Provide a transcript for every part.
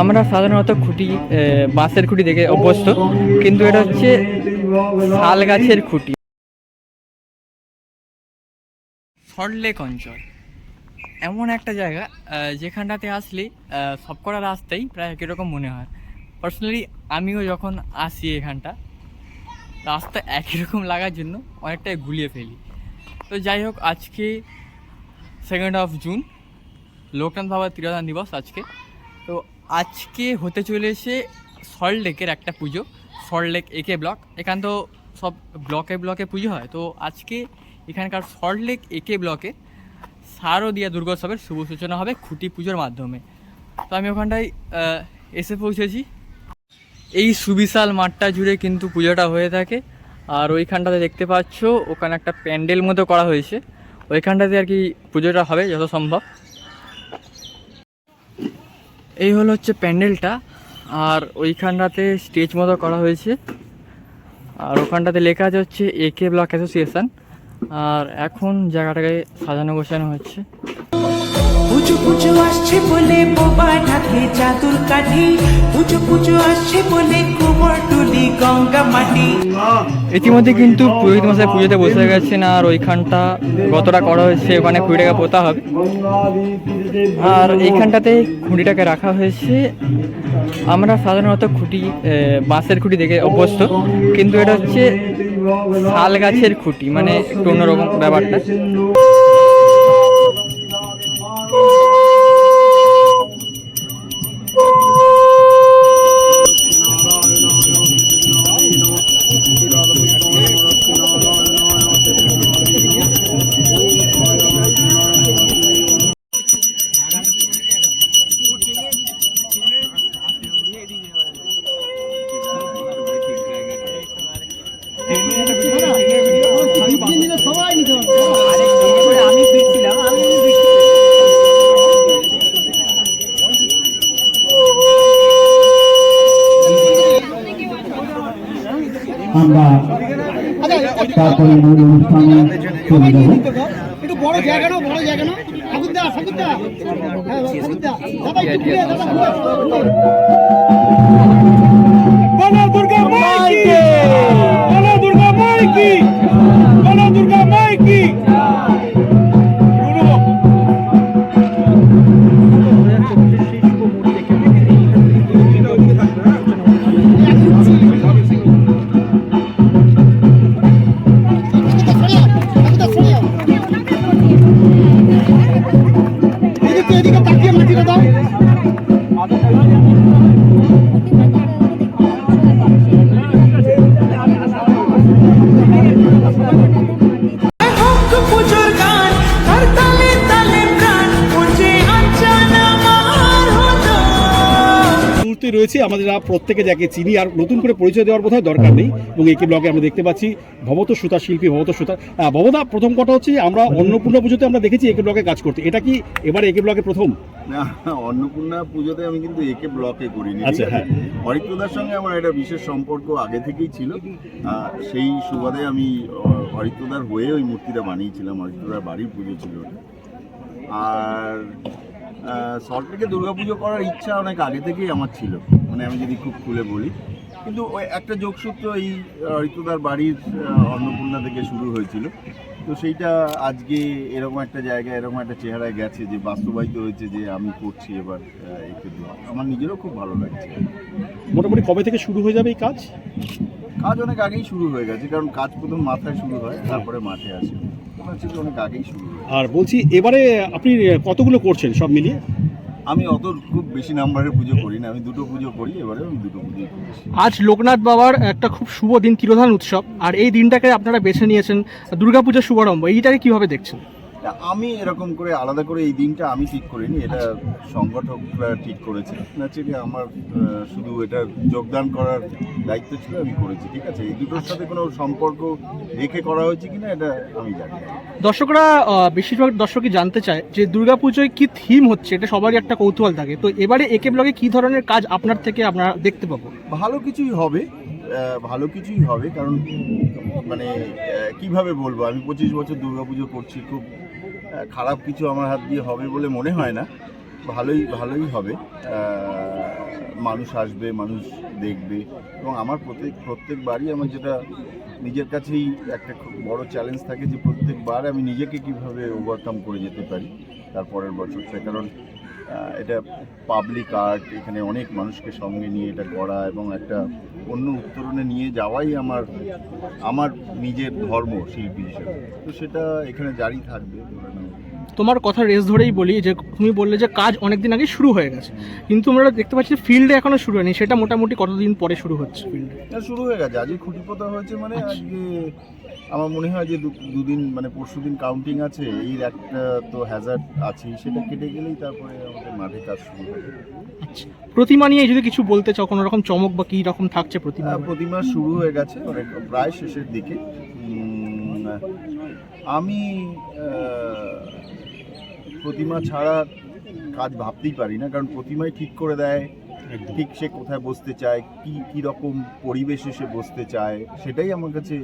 আমরা সাধারণত খুঁটি বাঁশের খুঁটি দেখে অভ্যস্ত, কিন্তু এটা হচ্ছে শাল গাছের খুঁটি সল্টলেক অঞ্চল। এমন একটা জায়গা যেখানটাতে আসলে সবকটা রাস্তাই প্রায় একই রকম মনে হয়। পার্সোনালি আমিও যখন আসি এখানটা, রাস্তা একই রকম লাগার জন্য অনেকটাই গুলিয়ে ফেলি। তো যাই হোক, আজকে সেকেন্ড অফ জুন লোকনাথ বাবার তিরোধান দিবস আজকে। তো আজকে হতে চলেছে সল্টলেকের একটা পুজো। সল্টলেক একে ব্লক। এখান তো সব ব্লকে ব্লকে পুজো হয়। তো আজকে এখানকার সল্টলেক একে ব্লকে শারদীয়া দুর্গোৎসবের শুভ সূচনা হবে খুঁটি পুজোর মাধ্যমে। তো আমি ওখানটায় এসে পৌঁছেছি। এই সুবিশাল মাঠটা জুড়ে কিন্তু পুজোটা হয়ে থাকে। আর ওইখানটাতে দেখতে পাচ্ছ, ওখানে একটা প্যান্ডেল মতো করা হয়েছে। ওইখানটাতে আর কি পুজোটা হবে, যত সম্ভব। এই হলো হচ্ছে প্যান্ডেলটা, আর ওইখানটাতে স্টেজ মতো করা হয়েছে। আর ওখানটাতে লেখা আছে হচ্ছে এ কে ব্লক অ্যাসোসিয়েশন আর এখন জায়গাটাকে সাজানো গোছানো হচ্ছে। পুজো আসছে বলে বোবা ঢাকে চাদুর কাঠি। পুজো পুজো আসছে বলে গোবর টুলি গঙ্গা মাটি। ইতিমধ্যে কিন্তু পুরোহিত মশাই পুজোতে বসে গেছেন আর ওইখানটা গতটা করা হয়েছে, ওখানে খুঁড়িটাকে পোতা হবে। আর এইখানটাতে খুঁটিটাকে রাখা হয়েছে। আমরা সাধারণত খুঁটি বাঁশের খুঁটি দেখে অভ্যস্ত, কিন্তু এটা হচ্ছে শাল গাছের খুঁটি মানে একটু অন্যরকম ব্যাপারটা। আমরা তারপরে মূল অনুষ্ঠানে চলে যাব। একটু বড় জায়গা না বড় জায়গা না ঠাকুর দা হ্যাঁ দাদা একটু ঘুরে, দাদা ঘুরে। বলো দুর্গা মাইকি মুহূর্তে রয়েছে আমাদের আর প্রত্যেকে যাকে চিনি আর নতুন করে পরিচয় দেওয়ার বোধহয় দরকার নেই। এবং একে ব্লগে আমরা দেখতে পাচ্ছি ভবত সুতা শিল্পী ভবত সুতা। ভবদা প্রথম কথা হচ্ছে আমরা অন্নপূর্ণা পুজোতে আমরা দেখেছি একে ব্লকে কাজ করতে। এটা কি এবার একে ব্লকে প্রথম? না অন্নপূর্ণা পুজোতে আমি কিন্তু একে ব্লকে করিনি আচ্ছা, আছে? হরিপ্রদার সঙ্গে আমার একটা বিশেষ সম্পর্ক আগে থেকেই ছিল। সেই সুবাদে আমি হরিপ্রদার হয়ে ওই মূর্তিটা বানিয়েছিলাম। হরিপ্রদার বাড়ির পুজো ছিল। আর সল্টলেকে দুর্গা পুজো করার ইচ্ছা অনেক আগে থেকেই আমার ছিল। মানে আমি যদি খুব খুলে বলি। কিন্তু ওই একটা যোগসূত্র এই ঋতুদার বাড়ির অন্নপূর্ণা থেকে শুরু হয়েছিল। তো সেইটা আজকে এরকম একটা জায়গায়, এরকম একটা চেহারায় গেছে যে বাস্তবায়িত হয়েছে যে আমি করছি এবার আমার নিজেরও খুব ভালো লাগছে। মোটামুটি কবে থেকে শুরু হয়ে যাবে এই কাজ? কাজ অনেক আগেই শুরু হয়ে গেছে কারণ কাজ প্রথম মাথায় শুরু হয় তারপরে মাঠে আসে। অনেক আগেই শুরু আর বলছি এবারে আপনি কতগুলো করছেন সব মিলিয়ে? আমি অত খুব বেশি নাম্বারের পুজো করি না আমি দুটো পুজো করি এবারে আমি দুটো করেছি। আজ লোকনাথ বাবার একটা খুব শুভ দিন তিরোধান উৎসব আর এই দিনটাকে আপনারা বেছে নিয়েছেন দুর্গাপূজার শুভারম্ভ এইটাকে কীভাবে দেখছেন? না, আমি এরকম করে আলাদা করে এই দিনটা আমি ঠিক করিনি এটা সংগঠকরা ঠিক করেছে। ন্যাচারালি আমার শুধু এটা যোগদান করার দায়িত্ব ছিল আমি করেছি ঠিক আছে? এই দুটোর সাথে কোনো সম্পর্ক রেখে করা হয়েছে কিনা এটা আমি জানি দর্শকরা বেশিরভাগ দর্শকই জানতে চায় যে দুর্গাপুজোয় কি থিম হচ্ছে এটা সবারই একটা কৌতূহল থাকে। তো এবারে একে ব্লগে কি ধরনের কাজ আপনার থেকে আমরা দেখতে পাবো? ভালো কিছুই হবে ভালো কিছুই হবে কারণ মানে কীভাবে বলব? আমি পঁচিশ বছর দুর্গাপুজো করছি খুব খারাপ কিছু আমার হাত দিয়ে হবে বলে মনে হয় না। ভালোই ভালোই হবে। মানুষ আসবে, মানুষ দেখবে। এবং আমার প্রত্যেক, প্রত্যেকবারই আমার যেটা নিজের কাছেই একটা খুব বড়ো চ্যালেঞ্জ থাকে যে প্রত্যেকবার আমি নিজেকে কীভাবে ওভারকাম করে যেতে পারি তারপরের বছরটা কারণ এটা পাবলিক আর্ট এখানে অনেক মানুষকে সঙ্গে নিয়ে এটা করা এবং একটা অন্য উত্তরণে নিয়ে যাওয়াই আমার আমার নিজের ধর্ম শিল্পী হিসেবে তো সেটা এখানে জারি থাকবে। তোমার কথা রেস ধরেই বলি যে তুমি বললে যে কাজ অনেক দিন আগে শুরু হয়ে গেছে। কিন্তু আমরা দেখতে পাচ্ছি ফিল্ডে এখনও শুরু হয়নি সেটা মোটামুটি কতদিন পরে শুরু হচ্ছে ফিল্ডে শুরু হয়ে গেছে। আজকে খুঁটি পোতা হয়েছে মানে আচ্ছা। আজকে আমার মনে হয় যে দুদিন মানে পরশু দিন কাউন্টিং আছে এই একটা তো হ্যাজার্ড আছে সেটা কেটে গেলেই তারপরে আমাদের মাঠে কাজ শুরু হবে। আচ্ছা। প্রতিমা নিয়ে যদি কিছু বলতে চাও কোনো রকম চমক বা কী রকম থাকছে প্রতিমা প্রতিমা শুরু হয়ে গেছে প্রায় শেষের দিকে। আমি প্রতিমা ছাড়া কাজ ভাবতেই পারি না কারণ প্রতিমাই ঠিক করে দেয় ঠিক সে কোথায় বসতে চায় কি কি রকম পরিবেশে সে বসতে চায় সেটাই আমার কাছে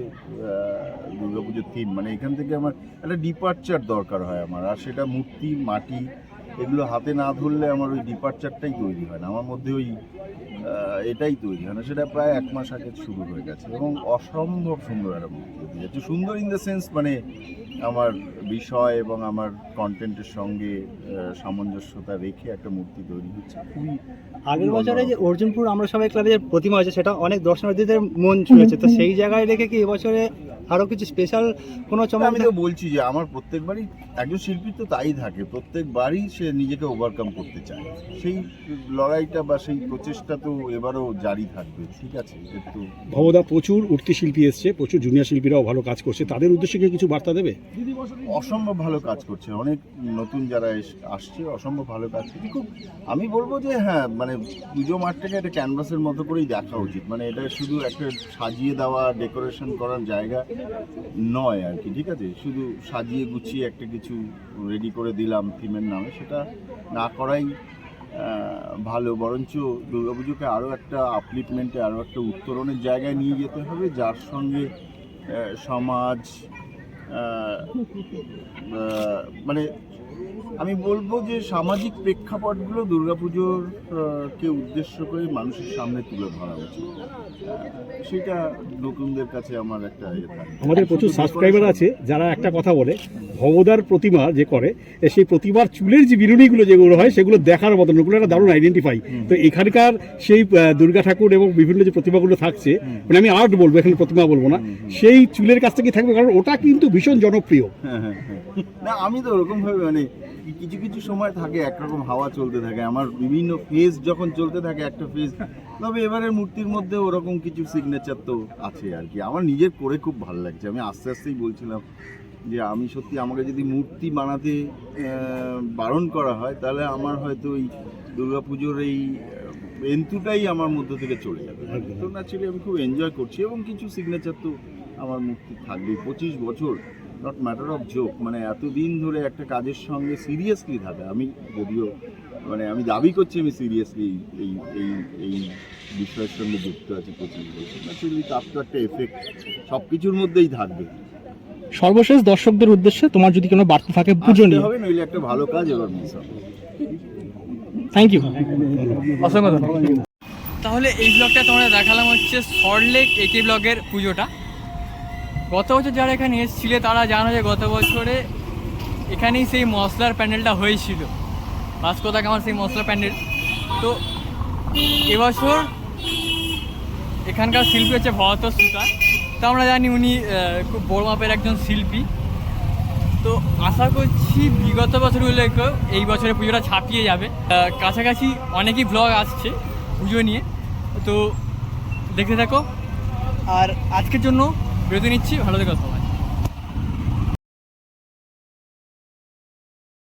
দুর্গাপুজোর থিম মানে এখান থেকে আমার একটা ডিপার্চার দরকার হয় আমার আর সেটা মূর্তি মাটি এগুলো হাতে না ধরলে আমার ওই ডিপার্চারটাই তৈরি হয় না। আমার মধ্যে ওই এটাই তৈরি হয় না, সেটা প্রায় এক মাস আগে শুরু হয়ে গেছে এবং অসম্ভব সুন্দর একটা মূর্তি। হচ্ছে সুন্দর ইন দ্য সেন্স মানে আমার বিষয় এবং আমার কন্টেন্টের সঙ্গে সামঞ্জস্যতা রেখে একটা মূর্তি তৈরি হচ্ছে। খুবই আগের বছরে যে অর্জুনপুর আমরা সবাই ক্লাবে যে প্রতিমা হয়েছে সেটা অনেক দর্শনার্থীদের মন ছুঁয়েছে তো সেই জায়গায় রেখে কি এবছরে আরও কিছু স্পেশাল কোনো চমক আমি তো বলছি যে আমার প্রত্যেকবারই একজন শিল্পী তো তাই থাকে প্রত্যেকবারই সে নিজেকে ওভারকাম করতে চায়। সেই লড়াইটা বা সেই প্রচেষ্টা তো এবারও জারি থাকবে ঠিক আছে? একটু ভবদা প্রচুর উঠতি শিল্পী এসছে প্রচুর জুনিয়র শিল্পীরাও ভালো কাজ করছে। তাদের উদ্দেশ্যে কি কিছু বার্তা দেবে? অসম্ভব ভালো কাজ করছে। অনেক নতুন যারা আসছে, অসম্ভব ভালো কাজ করছে। খুব, আমি বলব যে হ্যাঁ মানে পুজো মাঠটাকে একটা ক্যানভাসের মতো করেই দেখা উচিত। মানে এটা শুধু একটা সাজিয়ে দেওয়া, ডেকোরেশন করার জায়গা নয় আর কি, ঠিক আছে? শুধু সাজিয়ে গুছিয়ে একটা কিছু রেডি করে দিলাম থিমের নামে, সেটা না করাই ভালো। বরঞ্চ দুর্গাপুজোকে আরও একটা আপলিটমেন্টে আরও একটা উত্তরণের জায়গায় নিয়ে যেতে হবে, যার সঙ্গে সমাজ মানে আমি বলব যে সামাজিক প্রেক্ষাপটগুলো দুর্গাপুজোর কে উদ্দেশ্য করে মানুষের সামনে তুলে ধরা উচিত। সেটা নতুনদের কাছে আমার একটা ইয়ে আমাদের প্রচুর সাবস্ক্রাইবার আছে যারা একটা কথা বলে ভবদার প্রতিমা যে করে সেই প্রতিমার চুলের যে বিরুণীগুলো যেগুলো হয় সেগুলো দেখার মতন ওগুলো একটা দারুণ আইডেন্টিফাই তো এখানকার সেই দুর্গা ঠাকুর এবং বিভিন্ন যে প্রতিমাগুলো থাকছে মানে আমি আর্ট বলব এখানে প্রতিমা বলব না সেই চুলের কাছ থেকে থাকবে কারণ ওটা কিন্তু ভীষণ জনপ্রিয়। হ্যাঁ, হ্যাঁ, হ্যাঁ। না আমি তো ওরকম ভাবে মানে কিছু কিছু সময় থাকে একরকম হাওয়া চলতে থাকে। আমার বিভিন্ন ফেজ যখন চলতে থাকে একটা ফেজ তবে এবারের মূর্তির মধ্যে ওরকম কিছু সিগনেচার তো আছে আর কি। আমার নিজের করে খুব ভালো লাগছে। আমি আস্তে আস্তেই বলছিলাম যে আমি সত্যি আমাকে যদি মূর্তি বানাতে বারণ করা হয়, তাহলে আমার হয়তো ওই দুর্গাপুজোর এই এন্তুটাই আমার মধ্য থেকে চলে যাবে। তো ন্যাচুরালি আমি খুব এনজয় করছি এবং কিছু সিগনেচার তো আমার মূর্তি থাকবে পঁচিশ বছর নট ম্যাটার অফ জোক মানে এতদিন ধরে একটা কাজের সঙ্গে সিরিয়াসলি থাকা আমি যদিও মানে আমি দাবি করছি আমি সিরিয়াসলি এই এই এই বিষয়ের সঙ্গে যুক্ত আছি পঁচিশ বছর তার তো একটা এফেক্ট সব কিছুর মধ্যেই থাকবে। সর্বশেষ দর্শকদের উদ্দেশ্যে তোমার যদি কোনো বার্তা থাকে পুজো নিয়ে। হবে নইলে একটা ভালো কাজ এবার মিস হবে। থ্যাংক ইউ অসংখ্য ধন্যবাদ। তাহলে এই ব্লগটা তোমরা দেখালাম হচ্ছে সল্টলেক একে ব্লগের পুজোটা। গত বছর যারা এখানে এসেছিলে, তারা জানো যে গত বছরে এখানেই সেই মশলার প্যান্ডেলটা হয়েছিল। বাস কোথায় আমার সেই মশলা প্যান্ডেল? তো এবছর এখানকার শিল্পী হচ্ছে ভরত সুতার। তো আমরা জানি উনি খুব বড় মাপের একজন শিল্পী। তো আশা করছি বিগত বছর বছরগুলোকেও এই বছরে পুজোটা ছাপিয়ে যাবে। কাছাকাছি অনেকই ব্লগ আসছে পুজো নিয়ে। তো দেখতে থাকো। আর আজকের জন্য বিরতি নিচ্ছি ভালো থেকো সবাই